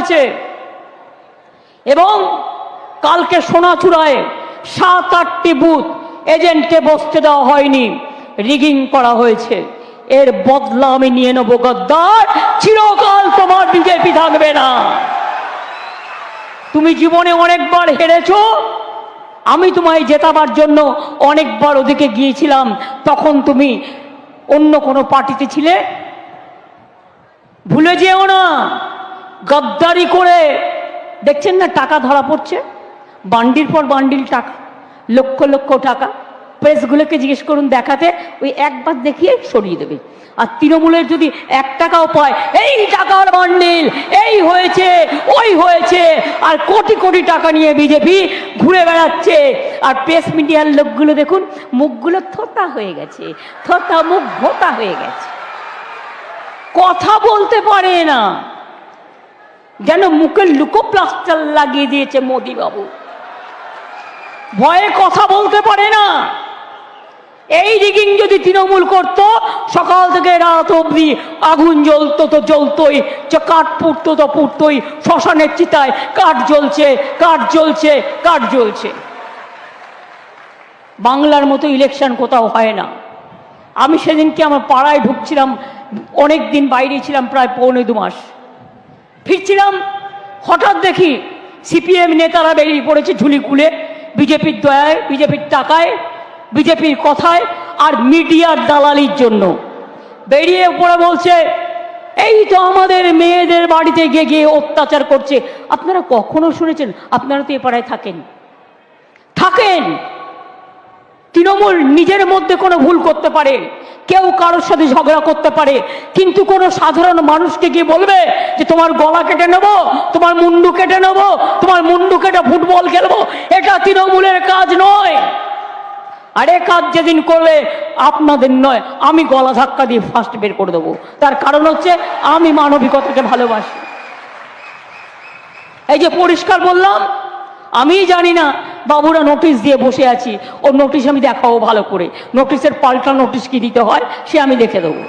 হয়েছে। এবং কালকে সোনাচূড়ায় সাত, আটটি বুথ এজেন্টকে বসতে দেওয়া হয়নি, রিগিং করা হয়েছে। এর বদলা আমি নিয়ে নেব, গদ্দার। চিরকাল তোমার বিজেপি থাকবে না। তুমি জীবনে অনেকবার হেরেছ। আমি তোমায় জেতাবার জন্য অনেকবার ওদিকে গিয়েছিলাম। তখন তুমি অন্য কোনো পার্টিতে ছিলে। ভুলে যেও না। গদ্দারি করে, দেখছেন না টাকা ধরা পড়ছে? বান্ডিল পর বান্ডিল টাকা, লক্ষ লক্ষ টাকা। প্রেসগুলোকে জিজ্ঞেস করুন দেখাতে, ওই একবার দেখিয়ে সরিয়ে দেবে। আর তৃণমূলের যদি এক টাকাও পায়, এই টাকার বান্ডিল, এই হয়েছে, ওই হয়েছে। আর কোটি কোটি টাকা নিয়ে বিজেপি ঘুরে বেড়াচ্ছে। আর প্রেস মিডিয়ার লোকগুলো দেখুন, মুখগুলো থোতা হয়ে গেছে, থোতা মুখ ভোতা হয়ে গেছে। কথা বলতে পারে না। যেন মুখে লুকো প্লাস্টার লাগিয়ে দিয়েছে মোদি বাবু ভয়ে কথা বলতে পারে না। এই রিগিং যদি তৃণমূল করত, সকাল থেকে রাত অবধি আগুন জ্বলতো তো জ্বলতোই কাঠ পুড়তো তো পুড়তোই, শ্মশানের চিতায় কাঠ জ্বলছে কাঠ জ্বলছে কাঠ জ্বলছে। বাংলার মতো ইলেকশন কোথাও হয় না। আমি সেদিনকে আমার পাড়ায় ঢুকছিলাম অনেক দিন বাইরে ছিলাম, প্রায় পৌনে দু মাস। ফিরছিলাম, হঠাৎ দেখি সিপিএম নেতারা বেরিয়ে পড়েছে ঝুলি খুলে, বিজেপির দয়ায়, বিজেপির টাকায়, বিজেপির কথায় আর মিডিয়ার দালালির জন্য। বেরিয়ে পড়ে বলছে, এই তো আমাদের মেয়েদের বাড়িতে গিয়ে গিয়ে অত্যাচার করছে। আপনারা কখনো শুনেছেন? আপনারা তো এ পাড়ায় থাকেন। থাকেন! তৃণমূল নিজের মধ্যে কোনো ভুল করতে পারে, কেউ কারোর সাথে ঝগড়া করতে পারে, কিন্তু কোনো সাধারণ মানুষকে গিয়ে বলবে যে তোমার গলা কেটে নেব, তোমার মুন্ডু কেটে নেব, তোমার মুন্ডু কেটে ফুটবল খেলব? এটা তৃণমূলের কাজ নয়। আরে কাজ যেদিন করলে আপনাদের নয়, আমি গলা ধাক্কা দিয়ে ফার্স্ট বের করে দেবো। তার কারণ হচ্ছে আমি মানবিকতাকে ভালোবাসি। এই যে পরিষ্কার বললাম, আমি জানি না বাবুরা নোটিশ দিয়ে বসে আছি। ও নোটিশ আমি দেখাবো ভালো করে। নোটিশের পাল্টা নোটিশ কি দিতে হয়, সে আমি দেখে দেবো।